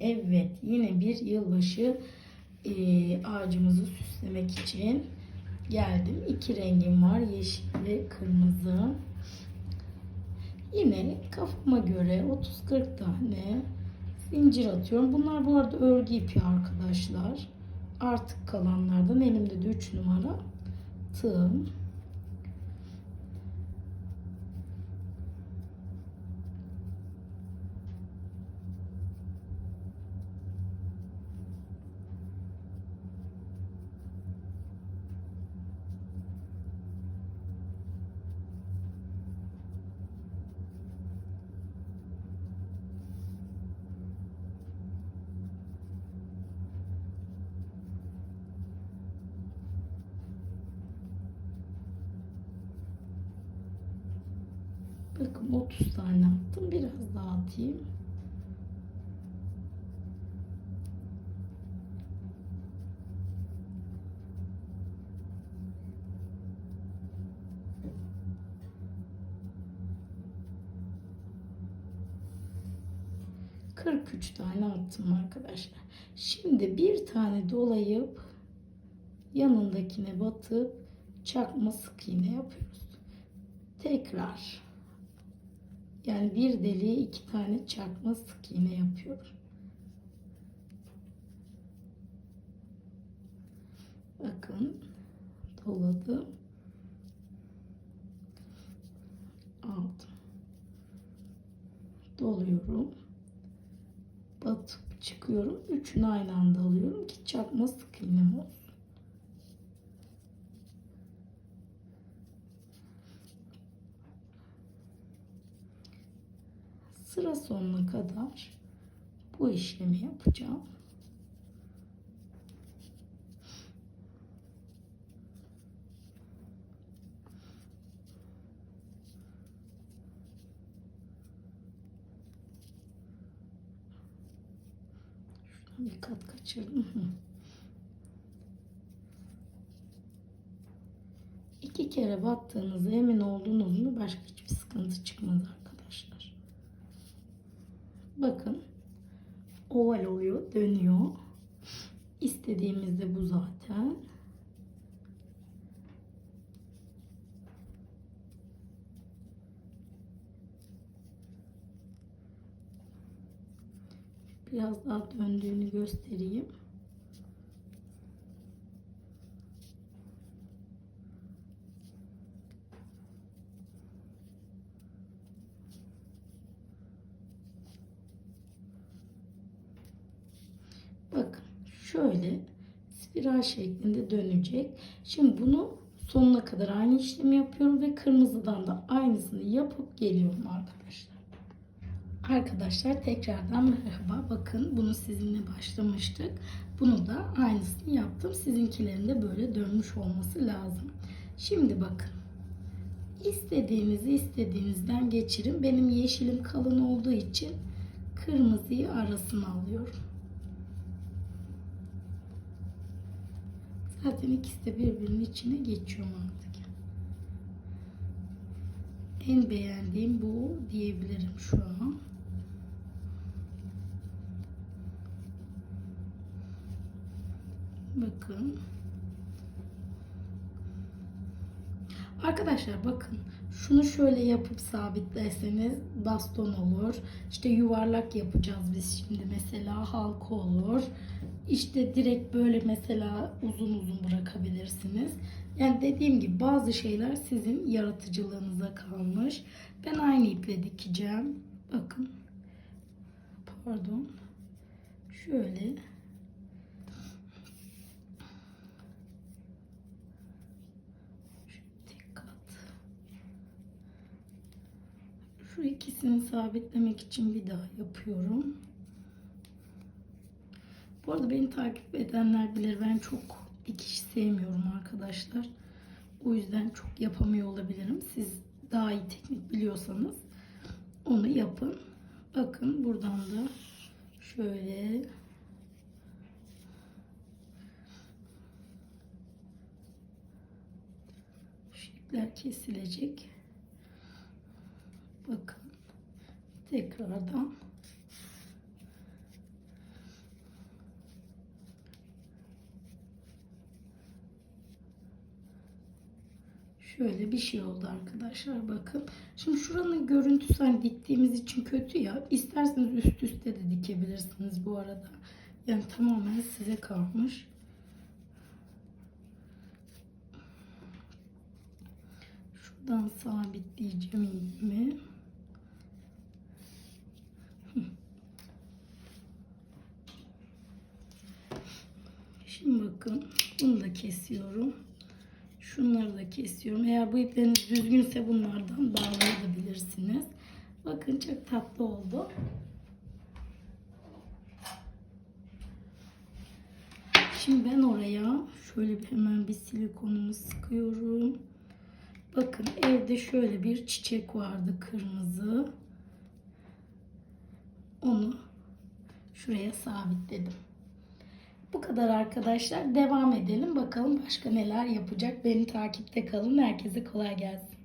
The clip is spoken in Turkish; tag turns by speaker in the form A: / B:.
A: Evet yine bir yılbaşı e, ağacımızı süslemek için geldim. İki rengim var yeşil ve kırmızı. Yine kafama göre 30-40 tane zincir atıyorum. Bunlar bu arada örgü ipi arkadaşlar. Artık kalanlardan elimde de 3 numara tığım. Bakın 30 tane attım. Biraz daha atayım. Kırk üç tane attım arkadaşlar. Şimdi bir tane dolayıp yanındakine batıp çakma sık iğne yapıyoruz. Tekrar yani bir deliğe iki tane çakma sık iğne yapıyorum. Bakın doladım. Aldım. Doluyorum. Batıp çıkıyorum. Üçünü aynı anda alıyorum ki çakma sık iğnem olsun. Sıra sonuna kadar bu işlemi yapacağım. Bir kat kaçırdım. İki kere battığınızda emin olduğunuz mu başka hiçbir sıkıntı arkadaşlar. Bakın oval oluyor, dönüyor. İstediğimiz de bu zaten. Biraz daha döndüğünü göstereyim. Bakın şöyle spiral şeklinde dönecek. Şimdi bunu sonuna kadar aynı işlemi yapıyorum ve kırmızıdan da aynısını yapıp geliyorum arkadaşlar. Arkadaşlar tekrardan merhaba. Bakın bunu sizinle başlamıştık. Bunu da aynısını yaptım. Sizinkilerin de böyle dönmüş olması lazım. Şimdi bakın. İstediğinizi istediğinizden geçirin. Benim yeşilim kalın olduğu için kırmızıyı arasına alıyorum. Zaten ikisi de birbirinin içine geçiyor artık. En beğendiğim bu diyebilirim şu an. Bakın. Arkadaşlar bakın şunu şöyle yapıp sabitlerseniz baston olur. İşte yuvarlak yapacağız biz şimdi mesela halka olur. İşte direkt böyle mesela uzun uzun bırakabilirsiniz. Yani dediğim gibi bazı şeyler sizin yaratıcılığınıza kalmış. Ben aynı iple dikeceğim. Bakın. Pardon. Şöyle. Şu ikisini sabitlemek için bir daha yapıyorum. Bu arada beni takip edenler bilir ben çok dikiş sevmiyorum arkadaşlar. O yüzden çok yapamıyor olabilirim. Siz daha iyi teknik biliyorsanız onu yapın. Bakın buradan da şöyle şu ipler kesilecek. tekrardan Şöyle bir şey oldu arkadaşlar bakın. Şimdi şuranın görüntüsü hani diktiğimiz için kötü ya. İsterseniz üst üste de dikebilirsiniz bu arada. Yani tamamen size kalmış. Şuradan sabitleyeceğim iğnemi. Bakın bunu da kesiyorum. Şunları da kesiyorum. Eğer bu ipleriniz düzgünse bunlardan bağlayabilirsiniz. Bakın çok tatlı oldu. Şimdi ben oraya şöyle hemen bir silikonumu sıkıyorum. Bakın evde şöyle bir çiçek vardı kırmızı. Onu şuraya sabitledim. Kadar arkadaşlar. Devam edelim. Bakalım başka neler yapacak. Beni takipte kalın. Herkese kolay gelsin.